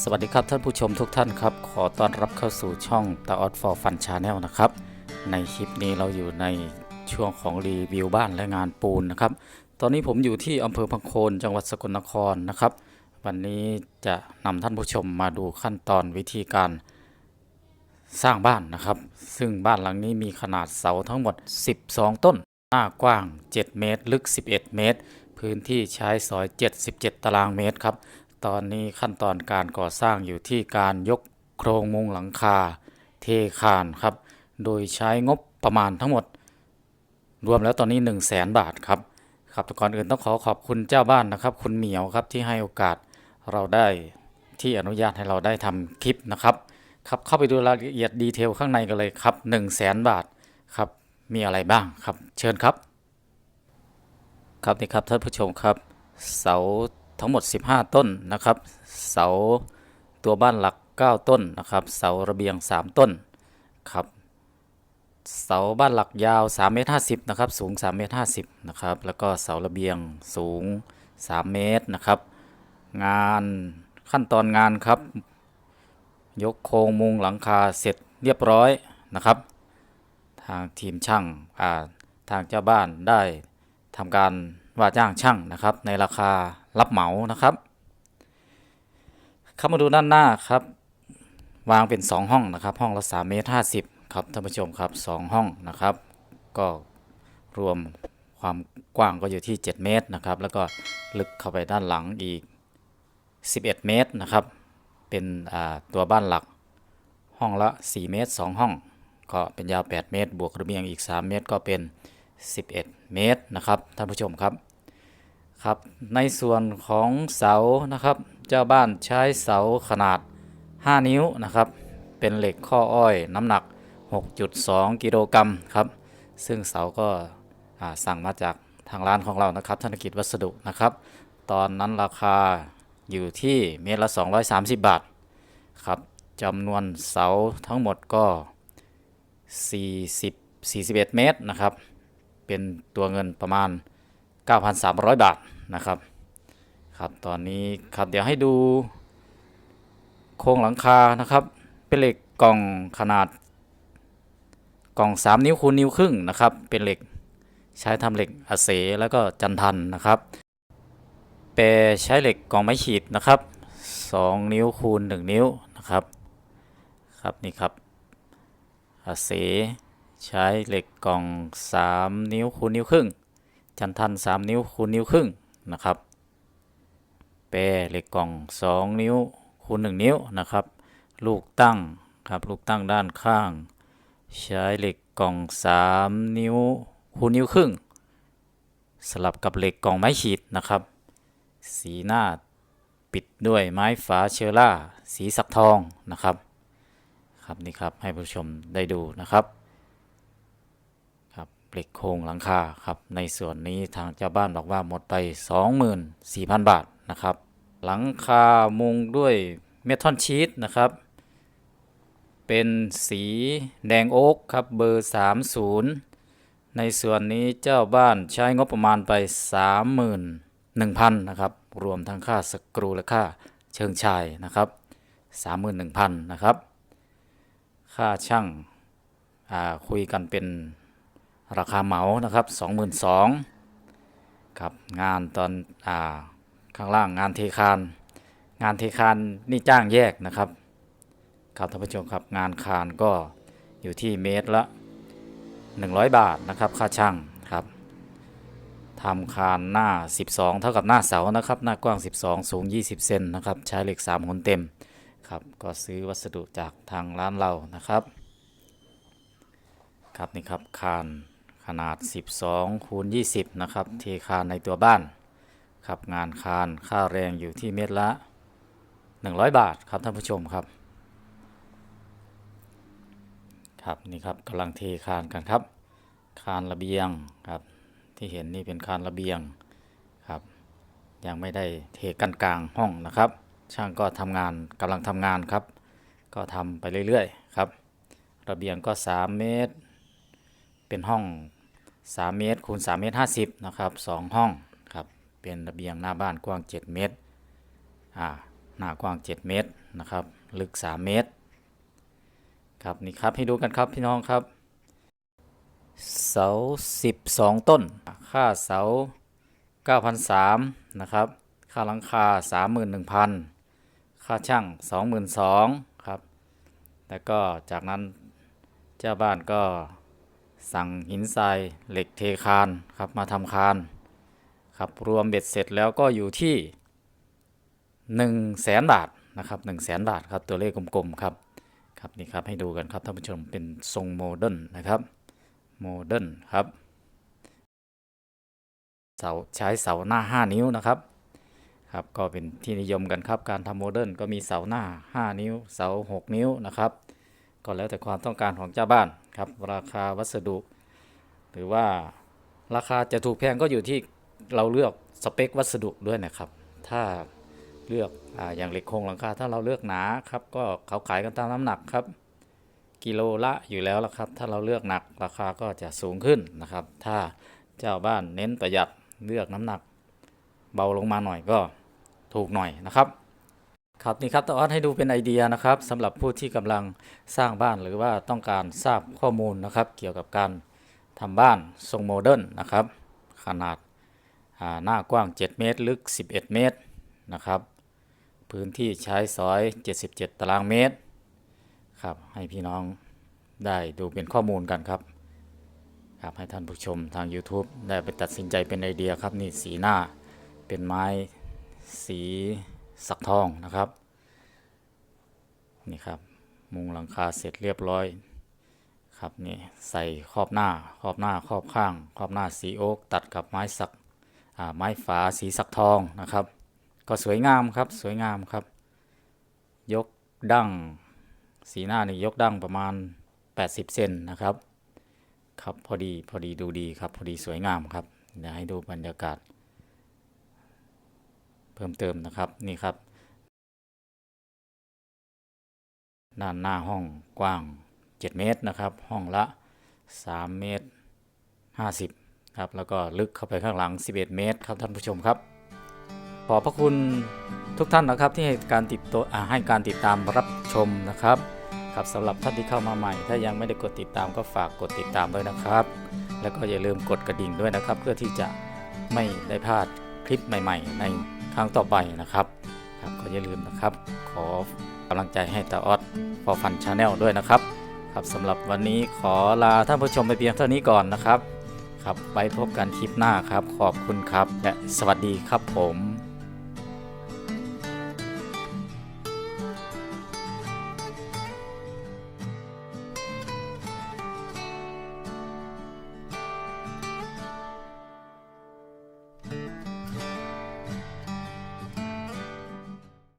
สวัสดีครับท่านผู้ชมทุกท่านครับ ขอต้อนรับเข้าสู่ช่องตาออดฟอร์ฟันชาแนลนะครับ ในคลิปนี้เราอยู่ในช่วงของรีวิวบ้านและงานปูนนะครับ ตอนนี้ผมอยู่ที่อำเภอพังโคนจังหวัดสกลนครนะครับ วันนี้จะนำท่านผู้ชมมาดูขั้นตอนวิธีการสร้างบ้านนะครับ ซึ่งบ้านหลังนี้มีขนาดเสาทั้งหมด 12 ต้น หน้ากว้าง 7 เมตร ลึก 11 เมตร พื้นที่ใช้สอย 77 ตารางเมตรครับ ตอนนี้ขั้นตอนการก่อสร้างอยู่ที่การยกโครงมุงหลังคาเทคานครับ โดยใช้งบประมาณทั้งหมด รวมแล้วตอนนี้ 1 0 0 0 0แสนบาทครับครับก่อนอื่นต้องขอขอบคุณเจ้าบ้านนะครับ คุณเหมียวครับที่ให้โอกาสเราได้ที่อนุญาตให้เราได้ทำคลิปนะครับ ครับเข้าไปดูรายละเอียดดีเทลข้างในกันเลยครับ 1 0 0 0 0แสนบาทครับมีอะไรบ้างครับ เชิญครับ ครับนี่ครับท่านผู้ชมครับเสา ทั้งหมด 15 ต้นนะครับ เสาตัวบ้านหลัก 9 ต้นนะครับ เสาระเบียง 3 ต้นครับ เสาบ้านหลักยาว3เมตร50นะครับ สูง3เมตร50นะครับ แล้วก็เสาระเบียงสูง 3 เมตรนะครับ งานขั้นตอนงานครับ ยกโครงมุงหลังคาเสร็จเรียบร้อยนะครับ ทางทีมช่างอ่าทางเจ้าบ้านได้ทำการว่าจ้างช่างนะครับในราคา รับเหมานะครับเข้ามาดูด้านหน้าครับ วางเป็น 2 ห้องนะครับ ห้องละ3เมตร50ครับท่านผู้ชมครับ 2 ห้องนะครับ ก็รวมความกว้างก็อยู่ที่ 7 เมตรนะครับ แล้วก็ลึกเข้าไปด้านหลังอีก 11 เมตรนะครับ เป็นตัวบ้านหลัก ห้องละ 4 เมตร 2 ห้อง ก็เป็นยาว 8 เมตร บวกระเบียงอีก 3 เมตรก็เป็น 11 เมตรนะครับท่านผู้ชมครับ ครับในส่วนของเสานะครับ เจ้าบ้านใช้เสาขนาด 5 นิ้วนะครับ เป็นเหล็กข้ออ้อยน้ำหนัก 6.2 กิโลกรัมครับ ซึ่งเสาก็สั่งมาจากทางร้านของเรานะครับธนกิจวัสดุนะครับ ตอนนั้นราคาอยู่ที่เมตรละ 230 บาทครับจำนวนเสาทั้งหมดก็ 40 41 เมตรนะครับ เป็นตัวเงินประมาณ 9,300 บาทนะครับครับตอนนี้ครับเดี๋ยวให้ดูโครงหลังคานะครับเป็นเหล็กกล่องขนาดกล่อง 3 นิ้วคูณนิ้วครึ่งนะครับเป็นเหล็กใช้ทำเหล็กอาเสแล้วก็จันทันนะครับแปรใช้เหล็กกล่องไม้ขีดนะครับ 2 นิ้วคูณ 1 นิ้วนะครับครับนี่ครับอาเสใช้เหล็กกล่อง 3 นิ้วคูณนิ้วครึ่ง จันทัน 3 นิ้วคูณนิ้วครึ่งนะครับ แปรเหล็กกล่อง 2 นิ้วคูณ1นิ้วนะครับ ลูกตั้งครับลูกตั้งด้านข้าง ใช้เหล็กกล่อง 3 นิ้วคูณนิ้วครึ่ง สลับกับเหล็กกล่องไม้ขีดนะครับ สีหน้าปิดด้วยไม้ฝาเชอร่า สีสักทองนะครับ ครับนี่ครับให้ผู้ชมได้ดูนะครับ เหล็กโครงหลังคาครับ ในส่วนนี้ทางเจ้าบ้านบอกว่าหมดไป 24,000 บาทนะครับ หลังคามุงด้วยเมทัลชีตนะครับ เป็นสีแดงโอ๊กครับเบอร์ 30 ในส่วนนี้เจ้าบ้านใช้งบประมาณไป 31,000นะครับ รวมทั้งค่าสกรูและค่าเชิงชายนะครับ 31,000นะครับ ค่าช่างคุยกันเป็น ราคาเหมานะครับ 22,000ครับงานตอนอ่าข้างล่างงานเทคาน งานเทคานนี่จ้างแยกนะครับครับท่านผู้ชมครับงานคานก็อยู่ที่เมตรละ 100 บาทนะครับ ค่าช่างครับทำคานหน้า 12 เท่ากับหน้าเสานะครับ หน้ากว้าง 12 สูง 20 เซนนะครับ ใช้เหล็ก3หนเต็มครับก็ซื้อวัสดุจากทางร้านเรานะครับ ครับนี่ครับคาน ขนาด 12คูณ20 นะครับ เทคานในตัวบ้าน ครับงานคานค่าแรงอยู่ที่เมตรละ 100 บาทครับท่านผู้ชมครับ ครับนี่ครับกำลังเทคานกันครับ คานระเบียงครับ ที่เห็นนี่เป็นคานระเบียงครับ ยังไม่ได้เทกันกลางห้องนะครับ ช่างก็ทำงานกำลังทำงานครับ ก็ทำไปเรื่อยๆครับ ระเบียงก็ 3 เมตร เป็นห้อง 3 เมตรคูณ3เมตร50นะครับ2ห้องครับเป็นระเบียงหน้าบ้านกว้าง 7 เมตรอ่าหน้ากว้าง 7 เมตรนะครับลึก 3 เมตรครับนี่ครับให้ดูกันครับพี่น้องครับเสา 12 ต้น ค่าเสา 9,003นะครับ ค่าหลังคา 31,000 ค่าช่าง 22,000ครับ แล้วก็จากนั้นเจ้าบ้านก็ สั่งหินทรายเหล็กเทคานครับมาทำคานครับรวมเบ็ดเสร็จแล้วก็อยู่ที่1 0 0 0 0แสนบาทนะครับ1 0 0 0 0 0บาทครับตัวเลขกลมๆครับครับนี่ครับให้ดูกันครับท่านผู้ชมเป็นทรงโมเดิร์นนะครับโมเดิร์นครับเสาใช้เสาหน้า 5 นิ้วนะครับครับก็เป็นที่นิยมกันครับการทำโมเดิร์นก็มีเสาหน้า 5 นิ้ว เสา 6 นิ้วนะครับ ก็แล้วแต่ความต้องการของเจ้าบ้านครับ ราคาวัสดุ หรือว่าราคาจะถูกแพงก็อยู่ที่เราเลือกสเปควัสดุด้วยนะครับ ถ้าเลือกออย่างเหล็กโครงหลังคาถ้าเราเลือกหนาครับก็เขาขายกันตามน้ำหนักครับ กิโลละอยู่แล้วละครับ ถ้าเราเลือกหนักราคาก็จะสูงขึ้นนะครับ ถ้าเจ้าบ้านเน้นประหยัดเลือกน้ำหนัก เบาลงมาหน่อยก็ถูกหน่อยนะครับ ครับนี่ครับตาออดให้ดูเป็นไอเดียนะครับสำหรับผู้ที่กำลังสร้างบ้านหรือว่าต้องการทราบข้อมูลนะครับ เกี่ยวกับการทำบ้านทรงโมเดิร์นนะครับขนาดาหน้ากว้าง 7 เมตร ลึก 11 เมตรนะครับ พื้นที่ใช้สอย 77 ตารางเมตรครับให้พี่น้องได้ดูเป็นข้อมูลกันครับครับให้ท่านผู้ชมทาง YouTube ได้ไปตัดสินใจเป็นไอเดียครับนี่สีหน้าเป็นไม้สี สักทองนะครับ นี่ครับ มุงหลังคาเสร็จเรียบร้อยครับนี่ใส่ครอบหน้าครอบหน้าครอบข้างครอบหน้าสีโอ๊กตัดกับไม้สักไม้ฝาสีสักทองนะครับ ก็สวยงามครับสวยงามครับ ยกดั้งสีหน้านี่ยกดั้งประมาณ 80 เซนนะครับครับพอดีพอดีดูดีครับพอดีสวยงามครับเดี๋ยวให้ดูบรรยากาศ พิ่มเติมนะครับนี่ครับ ด้านหน้าห้องกว้าง 7 เมตรนะครับ ห้องละ 3 เมตร 50ครับแล้วก็ลึกเข้าไปข้างหลัง 11 เมตรครับท่านผู้ชมครับ ขอบพระคุณทุกท่านนะครับที่ให้การติดตัวให้การติดตามรับชมนะครับครับสำหรับท่านที่เข้ามาใหม่ ถ้ายังไม่ได้กดติดตามก็ฝากกดติดตามด้วยนะครับ แล้วก็อย่าลืมกดกระดิ่งด้วยนะครับ เพื่อที่จะไม่ได้พลาด คลิปใหม่ ๆ ในครั้งต่อไปนะครับครับก็อย่าลืมนะครับ ขอกำลังใจให้ตาออดฟอร์ฟันชาแนลด้วยนะครับ ครับสำหรับวันนี้ขอลาท่านผู้ชมไปเพียงเท่านี้ก่อนนะครับ ครับไว้พบกันคลิปหน้าครับ ขอบคุณครับ และสวัสดีครับผม